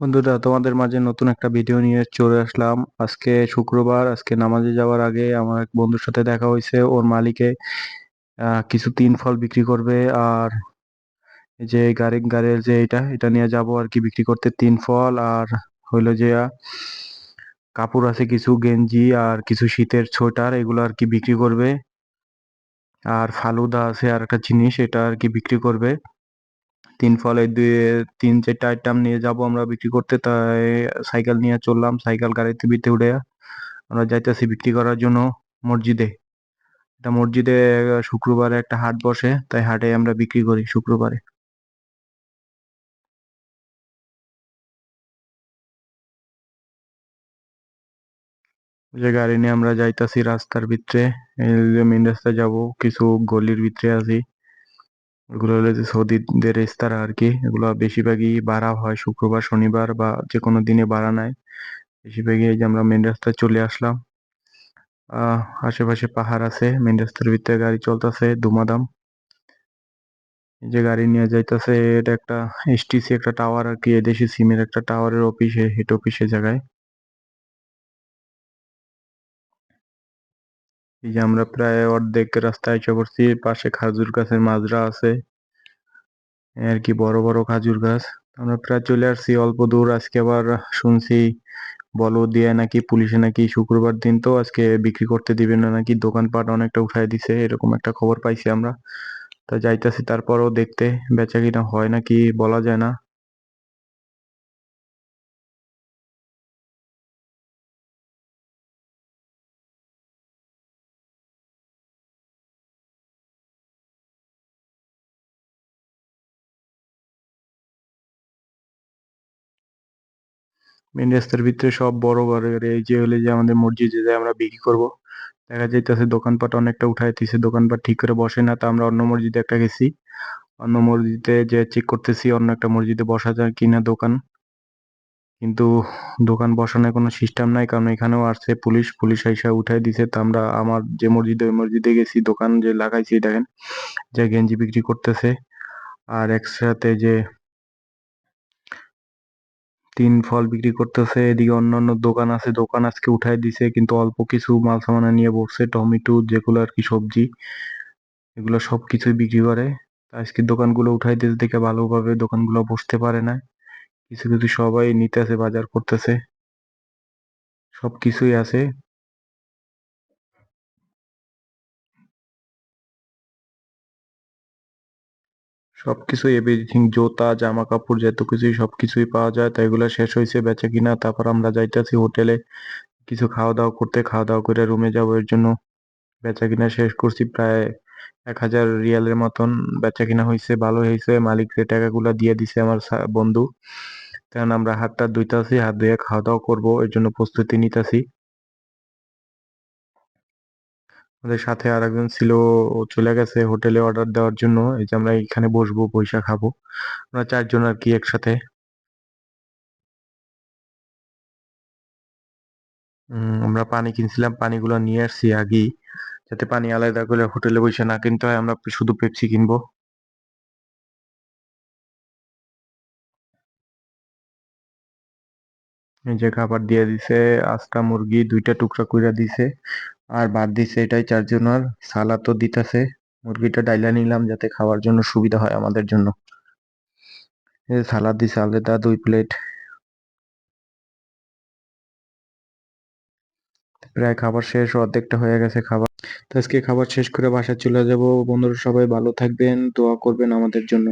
বন্ধুরা, তোমাদের মাঝে নতুন একটা ভিডিও নিয়ে চলে আসলাম। আজকে শুক্রবার, আজকে নামাজে যাওয়ার আগে আমার এক বন্ধুর সাথে দেখা হয়েছে। ওর মালিকে কিছু তিন ফল বিক্রি করবে আর যে গাড়ি, গাড়ির যে এটা এটা নিয়ে যাব আর কি বিক্রি করতে তিন ফল। আর হইল যে, কাপড় আছে কিছু, গেঞ্জি আর কিছু শীতের সোয়েটার, এগুলো আর কি বিক্রি করবে। আর ফালুদা আছে আর একটা জিনিস, এটা আর কি বিক্রি করবে। তিন ফলে দুই তিন চারটা আইটেম নিয়ে যাব আমরা বিক্রি করতে, তাই সাইকেল নিয়ে চললাম সাইকেল গাড়িতে বিতে উঠে আমরা যাইতেছি বিক্রি করার জন্য মসজিদে। এটা মসজিদে শুক্রবারে একটা হাট বসে, তাই হাটে আমরা বিক্রি করি শুক্রবারে। যে গাড়ি নিয়ে আমরা যাইতাছি রাস্তার ভিতরে মেন রাস্তায় যাব, কিছু গলির ভিতরে আছি। ওগুলো হলো যে সৌদিদের ইস্তারা আর কি এগুলো বেশিরভাগই বাড়া হয় শুক্রবার, শনিবার বা যে কোনো দিনে বাড়া নাই বেশিরভাগই এই যে আমরা মেন রাস্তায় চলে আসলাম। আশেপাশে পাহাড় আছে মেন রাস্তার ভিতরে গাড়ি চলতেছে দুমাদাম এই যে গাড়ি নিয়ে যাইতেছে, এটা একটা এসটিসি একটা টাওয়ার আর কি এদেশি সিমের একটা টাওয়ারের অফিসে হেড অফিসে জায়গায়। এই যে আমরা প্রায় অর্ধেক রাস্তায় এসে পড়ছি, পাশে খাজুর গাছের মাজরা আছে, আর কি বড় বড় খাজুর গাছ। আমরা প্রায় চলে আসছি, অল্প দূর। আজকে আবার শুনছি বলো দিয়ে নাকি পুলিশে নাকি শুক্রবার দিন তো আজকে বিক্রি করতে দিবে না, নাকি দোকানপাট অনেকটা উঠাই দিছে, এরকম একটা খবর পাইছি আমরা। তা যাইতাছি তারপরও দেখতে, বেচা কিনা হয় নাকি বলা যায় না। মেন রাস্তার ভিতরে সব বড় বড় এই যে হলে যে আমাদের মসজিদে যে আমরা বিক্রি করব, দেখা যাইতেছে দোকানপাট অনেকটা উঠাই দিছে দোকানপাট ঠিক করে বসে না, তা আমরা অন্য মসজিদে একটা গেছি। অন্য মসজিদে যে চেক করতেছি, অন্য একটা মসজিদে বসা যায় কিনা দোকান। কিন্তু দোকান বসানোর কোনো সিস্টেম নাই, কারণ এখানেও আসছে পুলিশ পুলিশ আইসা উঠাই দিছে। তা আমরা আমার যে মসজিদে, ওই মসজিদে গেছি, দোকান যে লাগাইছি, দেখেন যে গেঞ্জি বিক্রি করতেছে। আর একসাথে যে তিন ফল বিক্রি করতেছে, এদিকে অন্যান্য দোকান আছে, দোকান আজকে উঠাই দিছে, কিন্তু অল্প কিছু মাল সামানা নিয়ে বসছে, টমেটো যেগুলো আর কি সবজি, এগুলো সব কিছুই বিক্রি করে। আজকে দোকানগুলো উঠাই দিতে দেখে ভালোভাবে দোকানগুলো বসতে পারে না। কিছু কিছু সবাই নিতেছে, বাজার করতেছে। সব কিছুই আছে। সবকিছুই এভরিথিং জুতা জামা কাপড় যত কিছুই সবকিছুই পাওয়া যায় তাই এগুলো শেষ হয়েছে বেচা কিনা। তারপর আমরা যাইতেছি হোটেলে, কিছু খাওয়া দাওয়া করতে, খাওয়া দাওয়া করে রুমে যাব। এর জন্য বেচা কিনা শেষ করছি প্রায় এক হাজার রিয়ালের মতন। বেচা কিনা হয়েছে, ভালো হয়েছে। মালিক যে টাকাগুলো দিয়ে দিছে আমার বন্ধু। কারণ আমরা হাতটা ধুইতাছি, হাত ধুয়ে খাওয়া দাওয়া করব। এর জন্য প্রস্তুতি নিতেছি। আমাদের সাথে আর একজন ছিল, ও চলে গেছে হোটেলে অর্ডার দেওয়ার জন্য। এই যে আমরা এখানে বসবো বৈশা খাব। আমরা চারজন আর কি একসাথে। আমরা পানি কিনছিলাম, পানিগুলো নিয়ে আসছি আগেই। যাতে পানি আলাদা করে হোটেলে বসে না কিনতে হয়, আমরা শুধু পেপসি কিনবো। এই যে খাবার দিয়ে দিছে আস্তা মুরগি দুইটা টুকরা কইরা দিছে। আর বাদ দিছে এটাই চারজনের সালাদ তো দিতেছে। মুরগিটা ডাইলা নিলাম যাতে খাওয়ার জন্য সুবিধা হয় আমাদের জন্য। সালাদ দিছে আলাদা দুই প্লেট প্রায় খাবার শেষ, অর্ধেকটা হয়ে গেছে খাবার। তো আজকে খাবার শেষ করে বাসায় চলে যাব। বন্ধুরা সবাই ভালো থাকবেন, দোয়া করবেন আমাদের জন্য।